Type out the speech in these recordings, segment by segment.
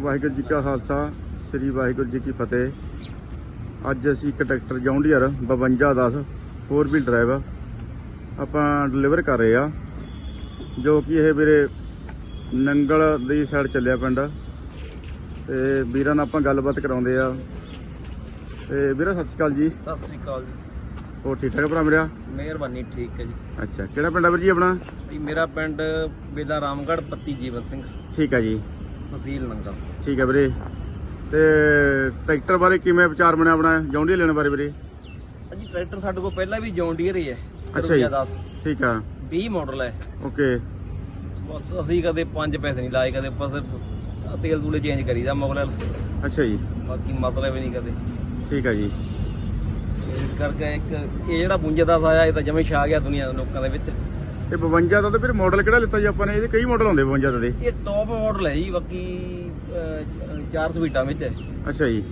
ਵਾਹਿਗੁਰੂ ਜੀ ਕਾ ਖਾਲਸਾ ਸ੍ਰੀ ਵਾਹਿਗੁਰੂ ਜੀ ਕੀ ਫਤਿਹ। ਅੱਜ ਅਸੀਂ ਇੱਕ tractor John Deere 5210 4 wheel drive ਆਪਾਂ ਡਿਲੀਵਰ ਕਰ ਰਹੇ ਆ ਜੋ ਕਿ ਇਹ ਵੀਰੇ ਨੰਗਲ ਦੀ ਸਾਈਡ ਚੱਲਿਆ ਪਿੰਡ। ਤੇ ਵੀਰਾਂ ਨਾਲ ਆਪਾਂ ਗੱਲਬਾਤ ਕਰਾਉਂਦੇ ਆ। ਤੇ ਵੀਰਾ ਸਤਿ ਸ਼੍ਰੀ ਅਕਾਲ ਜੀ। ਸਤਿ ਸ੍ਰੀ ਅਕਾਲ ਜੀ। ਹੋਰ ਠੀਕ ਠਾਕ ਭਰਾ ਮੇਰਾ? ਮਿਹਰਬਾਨੀ ਠੀਕ ਹੈ ਜੀ। ਅੱਛਾ ਕਿਹੜਾ ਪਿੰਡ ਆ ਵੀਰ ਜੀ ਆਪਣਾ? ਜੀ ਮੇਰਾ ਪਿੰਡ ਬੇਦਾ ਰਾਮਗੜ੍ਹ ਪੱਤੀ ਜੀਵਨ ਸਿੰਘ। ਠੀਕ ਆ ਜੀ। ਤਹਿਸੀਲ ਨੰਗਲ ਠੀਕ ਹੈ ਵੀਰੇ। ਤੇ ਟਰੈਕਟਰ ਬਾਰੇ ਕਿਵੇਂ ਵਿਚਾਰ ਬਣਿਆ ਆਪਣਾ? ਜੌਂਡੀਅਰ ਲੈਣ ਬਾਰੇ ਵੀਰੇ? ਜੀ ਟਰੈਕਟਰ ਸਾਡੇ ਕੋਲ ਪਹਿਲਾਂ ਵੀ ਜੌਨ ਡੀਅਰ ਹੀ। ਹੈ ਅੱਛਾ ਜੀ। 10 ਠੀਕ ਆ। 20 ਮਾਡਲ ਹੈ। ਓਕੇ। ਬਸ ਅਸੀਂ ਕਦੇ 5 ਪੈਸੇ ਨਹੀਂ ਲਾਏ ਕਦੇ ਬਸ ਤੇਲ ਤੂਲੇ ਚੇਂਜ ਕਰੀਦਾ ਮਗਲ ਅੱਛਾ ਜੀ। ਬਾਕੀ ਮਤਲਬ ਹੀ ਨਹੀਂ ਕਦੇ। ਠੀਕ ਆ ਜੀ। ਇਸ ਕਰਕੇ ਇੱਕ ਇਹ ਜਿਹੜਾ 52 ਆਇਆ ਇਹ ਤਾਂ ਜਮੇ ਛਾ ਗਿਆ ਦੁਨੀਆ ਦੇ ਲੋਕਾਂ ਦੇ ਵਿੱਚ। ਇਹ 52 ਦਾ ਤਾਂ ਵੀਰੇ ਮਾਡਲ ਕਿਹੜਾ ਲਿੱਤਾ ਜੀ ਆਪਾਂ ਨੇ? ਇਹਦੇ ਕਈ ਮਾਡਲ ਆਉਂਦੇ 52 ਦੇ। ਇਹ ਟੌਪ ਮਾਡਲ ਹੈ ਜੀ ਬਾਕੀ ਅਹ, ਚਾਰ ਸਵੀਟਾਂ ਵਿੱਚ ਹੈ। ਅੱਛਾ ਜੀ।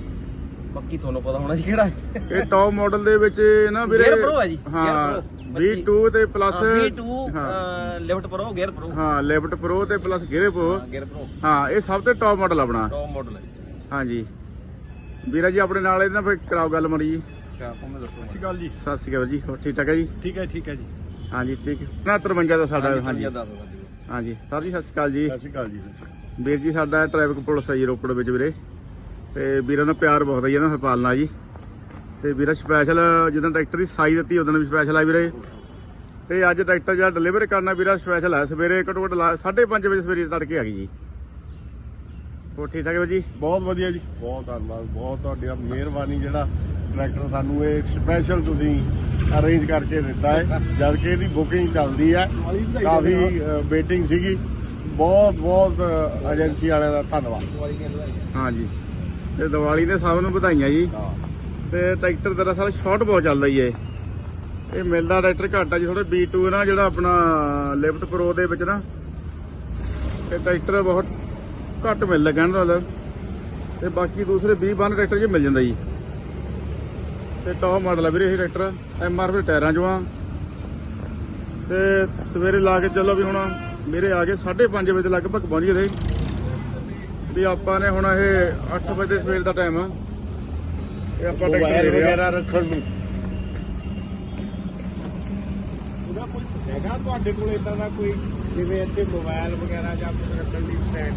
ਬਾਕੀ ਤੁਹਾਨੂੰ ਪਤਾ ਹੋਣਾ ਜੀ ਕਿਹੜਾ ਹੈ। ਇਹ ਟੌਪ ਮਾਡਲ ਦੇ ਵਿੱਚ ਨਾ ਵੀਰੇ Gear Pro ਹੈ ਜੀ, ਹਾਂ Gear Pro, V2 ਤੇ ਪਲੱਸ V2 ਹਾਂ। ਲਿਫਟ ਪ੍ਰੋ ਗੇਅਰ ਪ੍ਰੋ ਹਾਂ ਲੈਫਟ ਪ੍ਰੋ ਤੇ plus gear pro gear pro ਹਾਂ ਇਹ ਸਭ ਤੋਂ ਟੌਪ ਮਾਡਲ ਆਪਣਾ। ਟੌਪ ਮਾਡਲ ਹੈ ਹਾਂਜੀ ਵੀਰਾ ਜੀ ਆਪਣੇ ਨਾਲ ਇਹਦੇ ਨਾਲ ਫਿਰ ਕਰਾਓ ਗੱਲ ਮੜੀ ਜੀ। ਕਿਆ ਕੋ ਮੈਂ ਦੱਸੋ। ਸਤਿ ਸ਼੍ਰੀ ਅਕਾਲ ਜੀ। ਸਤਿ ਸ਼੍ਰੀ ਅਕਾਲ ਜੀ ਹੋਰ ਠੀਕ ਠਾਕ ਹੈ ਜੀ? ਠੀਕ ਹੈ ਠੀਕ ਹੈ ਜੀ। ਹਾਂਜੀ ਠੀਕ ਨਾ 53 ਦਾ ਸਾਡਾ ਹਾਂਜੀ ਹਾਂਜੀ। ਸਰ ਜੀ ਸਤਿ ਸ਼੍ਰੀ ਅਕਾਲ ਜੀ। ਸਤਿ ਸ਼੍ਰੀ ਅਕਾਲ ਜੀ। ਵੀਰ ਜੀ ਸਾਡਾ ਟ੍ਰੈਫਿਕ ਪੁਲਿਸ ਹੈ ਜੀ ਰੋਪੜ ਵਿੱਚ ਵੀਰੇ। ਤੇ ਵੀਰਾਂ ਦਾ ਪਿਆਰ ਬਹੁਤ ਹੈ ਜੀ ਇਹਨਾਂ ਨਾਲ ਪਾਲਣਾ ਜੀ। ਤੇ ਵੀਰਾ ਸਪੈਸ਼ਲ ਜਦੋਂ ਟਰੈਕਟਰ ਦੀ ਸਾਈਜ਼ ਦਿੱਤੀ ਉਦੋਂ ਵੀ ਸਪੈਸ਼ਲ ਆ ਵੀਰੇ। ਤੇ ਅੱਜ ਟਰੈਕਟਰ ਜਿਹੜਾ ਡਿਲੀਵਰ ਕਰਨਾ ਵੀਰਾ ਸਪੈਸ਼ਲ ਹੈ ਸਵੇਰੇ ਘੱਟੋ ਘੱਟ 5:30 ਵਜੇ ਸਵੇਰੇ ਤੜਕੇ ਆ ਗਈ ਜੀ। ਹੋਰ ਠੀਕ ਠਾਕ ਹੈ ਜੀ? ਬਹੁਤ ਵਧੀਆ ਜੀ ਬਹੁਤ ਧੰਨਵਾਦ ਬਹੁਤ ਤੁਹਾਡੀ ਮਿਹਰਬਾਨੀ ਜਿਹੜਾ ਟਰੈਕਟਰ ਸਾਨੂੰ ਇਹ ਸਪੈਸ਼ਲ ਤੁਸੀਂ ਅਰੇਂਜ ਕਰਕੇ ਦਿੱਤਾ ਹੈ। ਜਦ ਕਿ ਇਹਦੀ ਬੁਕਿੰਗ ਚੱਲਦੀ ਹੈ। ਕਾਫੀ ਵੇਟਿੰਗ ਸੀਗੀ। ਬਹੁਤ ਬਹੁਤ ਏਜੰਸੀ ਵਾਲਿਆਂ ਦਾ ਧੰਨਵਾਦ। ਹਾਂਜੀ। ਤੇ ਦੀਵਾਲੀ ਦੇ ਸਭ ਨੂੰ ਵਧਾਈਆਂ ਜੀ। ਤੇ ਟਰੈਕਟਰ ਦਰਅਸਲ ਸ਼ਾਰਟ ਬਹੁਤ ਚੱਲਦਾ ਜੀ ਇਹ। ਇਹ ਮਿਲਦਾ ਟਰੈਕਟਰ ਘੱਟ ਆ ਜੀ ਥੋੜਾ B2 ਨਾ, ਜਿਹੜਾ ਆਪਣਾ ਲਿਫਟ ਪ੍ਰੋ ਦੇ ਵਿੱਚ ਨਾ। ਇਹ ਟਰੈਕਟਰ ਬਹੁਤ ਘੱਟ ਮਿਲਦਾ, ਕਹਿਣ ਦਾ ਮਤਲਬ। ਤੇ ਬਾਕੀ ਦੂਸਰੇ 20 ਬਨ ਟਰੈਕਟਰ ਜੀ ਮਿਲ ਜਾਂਦਾ ਜੀ। ਤੇ ਟੌਪ ਮਾਡਲ ਆ ਵੀਰੇ ਇਹ ਟਰੈਕਟਰ ਐਮਆਰ ਫਿਰ ਟਾਇਰਾਂ ਚੋਂ ਆ। ਤੇ ਸਵੇਰੇ ਲਾ ਕੇ ਚੱਲੋ ਵੀ ਹੁਣ ਮੇਰੇ ਆ ਗਏ 5:30 ਵਜੇ ਲਗਭਗ ਪਹੁੰਚ ਗਏ ਤੇ ਵੀ ਆਪਾਂ ਨੇ ਹੁਣ ਇਹ 8 ਵਜੇ ਸਵੇਰ ਦਾ ਟਾਈਮ ਆ। ਇਹ ਆਪਾਂ ਟਰੈਕਟਰ ਵਗੈਰਾ ਰੱਖਣ ਨੂੰ। ਉਹਦਾ ਕੋਈ ਹੈਗਾ ਤੁਹਾਡੇ ਕੋਲ ਇਦਾਂ ਦਾ ਕੋਈ ਜਿਵੇਂ ਇੱਥੇ ਮੋਬਾਈਲ ਵਗੈਰਾ ਜਾਂ ਕੁਝ ਰੱਖਣ ਦੀ ਸਟੈਂਡ